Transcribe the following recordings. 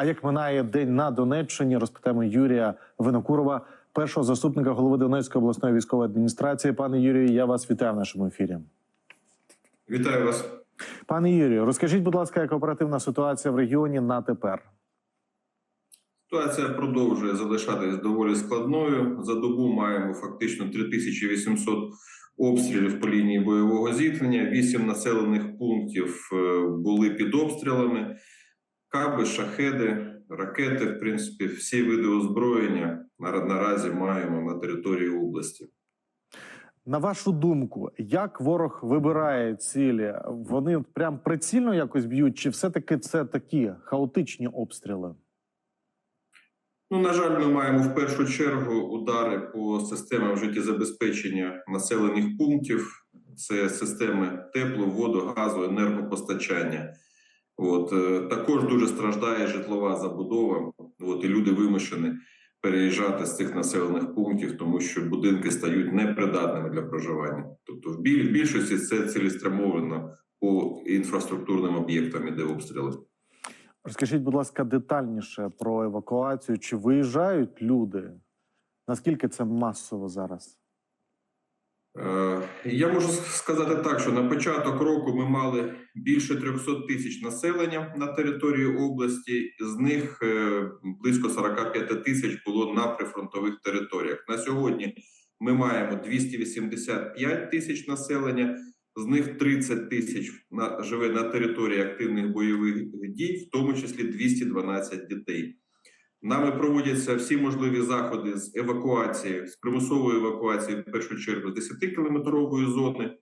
А як минає день на Донеччині, розпитаємо Юрія Винокурова, першого заступника голови Донецької обласної військової адміністрації. Пане Юрію, я вас вітаю в нашому ефірі. Вітаю вас. Пане Юрію, розкажіть, будь ласка, яка оперативна ситуація в регіоні на тепер? Ситуація продовжує залишатись доволі складною. За добу маємо фактично 3800 обстрілів по лінії бойового зіткнення. Вісім населених пунктів е, були під обстрілами. Каби, шахеди, ракети. В принципі, всі види озброєння наразі маємо на території області. На вашу думку, як ворог вибирає цілі? Вони прям прицільно якось б'ють, чи все-таки це такі хаотичні обстріли? Ну, на жаль, ми маємо в першу чергу удари по системам життєзабезпечення населених пунктів. Це системи тепло, воду, газу, енергопостачання. От е, також дуже страждає житлова забудова. От і люди вимушені переїжджати з цих населених пунктів, тому що будинки стають непридатними для проживання. Тобто, в більшості це цілеспрямовано по інфраструктурним об'єктам іде обстріли. Розкажіть, будь ласка, детальніше про евакуацію. Чи виїжджають люди? Наскільки це масово зараз? Е, Я можу сказати так, що на початок року ми мали більше 300 тисяч населення на території області. З них е, близько 45 тисяч було на прифронтових територіях. На сьогодні ми маємо 285 тисяч населення. З них 30 тисяч живе на території активних бойових дій, в тому числі 212 дітей. Нами проводяться всі можливі заходи з евакуації, з примусової евакуації, в першу чергу, з 10-кілометрової зони.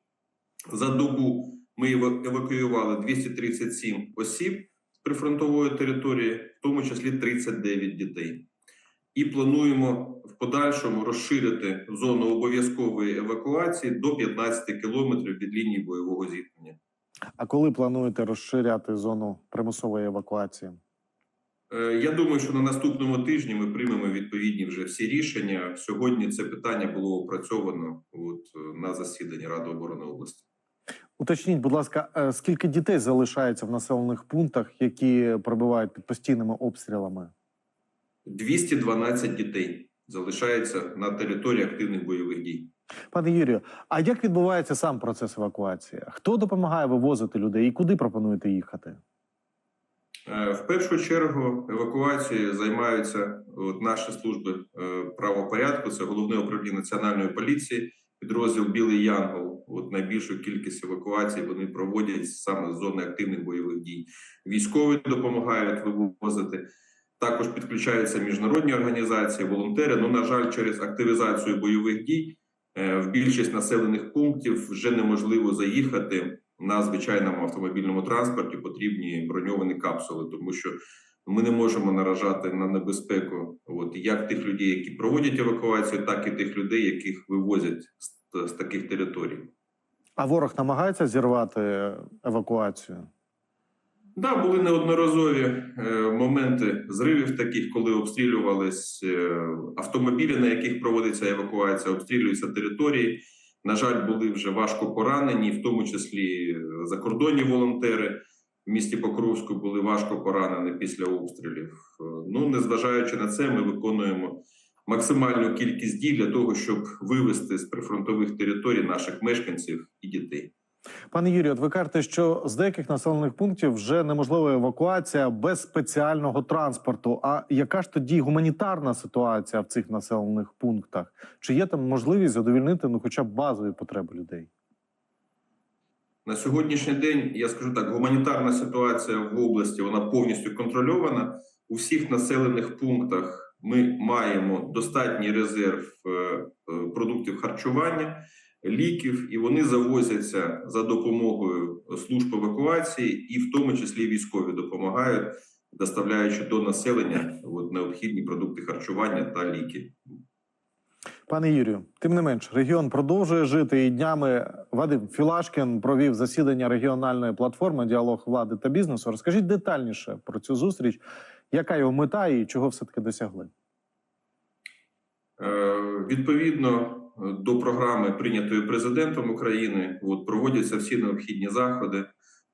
За добу ми ева- евакуювали 237 осіб з прифронтової території, в тому числі 39 дітей. І плануємо в подальшому розширити зону обов'язкової евакуації до 15 кілометрів від лінії бойового зіткнення. А коли плануєте розширяти зону примусової евакуації? Е, Я думаю, що на наступному тижні ми приймемо відповідні вже всі рішення. Сьогодні це питання було опрацьовано от, е, на засіданні Ради оборони області. Уточніть, будь ласка, е, скільки дітей залишається в населених пунктах, які перебувають під постійними обстрілами? 212 дітей залишається на території активних бойових дій. Пане Юрію, а як відбувається сам процес евакуації? Хто допомагає вивозити людей і куди пропонуєте їхати? Е, В першу чергу евакуацією займаються от, наші служби е, правопорядку. Це головне управління національної поліції, підрозділ Білий Янгол. От найбільшу кількість евакуацій вони проводять саме з зони активних бойових дій. Військові допомагають вивозити. Також підключаються міжнародні організації, волонтери. Ну на жаль, через активізацію бойових дій е, в більшість населених пунктів вже неможливо заїхати на звичайному автомобільному транспорті. Потрібні броньовані капсули, тому що ми не можемо наражати на небезпеку от як тих людей, які проводять евакуацію, так і тих людей, яких вивозять з, з таких територій. А ворог намагається зірвати евакуацію? Да, були неодноразові е, моменти зривів, таких, коли обстрілювались е, автомобілі, на яких проводиться евакуація, обстрілюються території. На жаль, були вже важко поранені, в тому числі е, закордонні волонтери в місті Покровську були важко поранені після обстрілів. Е, Ну, незважаючи на це, ми виконуємо максимальну кількість дій для того, щоб вивести з прифронтових територій наших мешканців і дітей. Пане Юрію, от ви кажете, що з деяких населених пунктів вже неможлива евакуація без спеціального транспорту. А яка ж тоді гуманітарна ситуація в цих населених пунктах? Чи є там можливість задовільнити ну, хоча б базові потреби людей? На сьогоднішній день я скажу так: гуманітарна ситуація в області вона повністю контрольована. У всіх населених пунктах ми маємо достатній резерв е, е, продуктів харчування, ліків, і вони завозяться за допомогою служб евакуації, і в тому числі військові допомагають, доставляючи до населення от, необхідні продукти харчування та ліки. Пане Юрію, тим не менш, регіон продовжує жити і днями Вадим Філашкін провів засідання регіональної платформи Діалог влади та бізнесу. Розкажіть детальніше про цю зустріч, яка його мета і чого все таки досягли? Е, Відповідно до програми, прийнятої президентом України, от проводяться всі необхідні заходи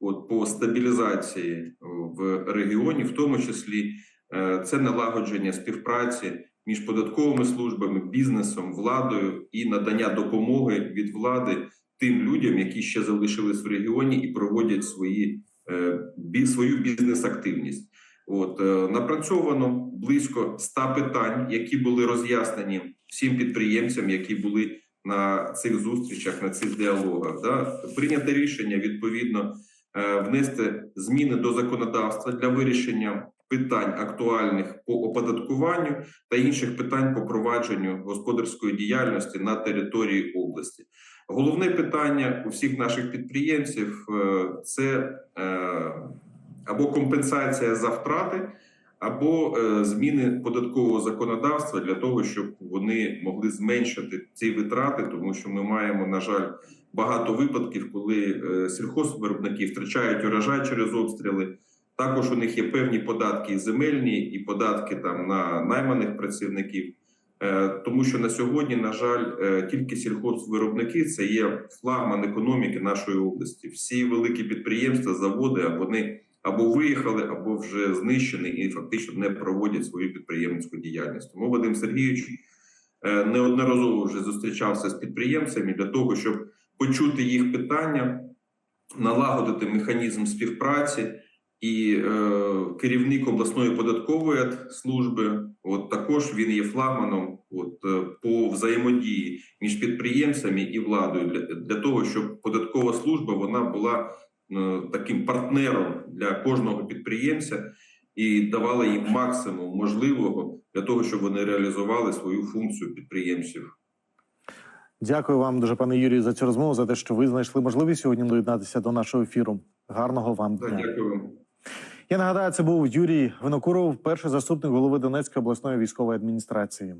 от, по стабілізації в регіоні, в тому числі е, це налагодження співпраці між податковими службами, бізнесом, владою і надання допомоги від влади тим людям, які ще залишились в регіоні і проводять свої, е, свою бізнес-активність. От е, напрацьовано близько 100 питань, які були роз'яснені всім підприємцям, які були на цих зустрічах, на цих діалогах. Да? Прийнято рішення відповідно е, внести зміни до законодавства для вирішення питань актуальних по оподаткуванню та інших питань по провадженню господарської діяльності на території області. Головне питання у всіх наших підприємців е, це е, або компенсація за втрати, або е, зміни податкового законодавства для того, щоб вони могли зменшити ці витрати, тому що ми маємо, на жаль, багато випадків, коли е, сільхозвиробники втрачають урожай через обстріли. Також у них є певні податки земельні і податки там на найманих працівників. Е, Тому що на сьогодні, на жаль, тільки сільхозвиробники це є флагман економіки нашої області. Всі великі підприємства, заводи вони або виїхали, або вже знищені і фактично не проводять свою підприємницьку діяльність. Тому Вадим Сергійович е, неодноразово вже зустрічався з підприємцями для того, щоб почути їх питання, налагодити механізм співпраці. І е, керівник обласної податкової служби, от також він є флагманом от, е, по взаємодії між підприємцями і владою для, для того, щоб податкова служба вона була таким партнером для кожного підприємця і давала їм максимум можливого для того, щоб вони реалізували свою функцію підприємців. Дякую вам дуже, пане Юрію, за цю розмову, за те, що ви знайшли можливість сьогодні доєднатися до нашого ефіру. Гарного вам дня. дякую вам. Я нагадаю, це був Юрій Винокуров, перший заступник голови Донецької обласної військової адміністрації.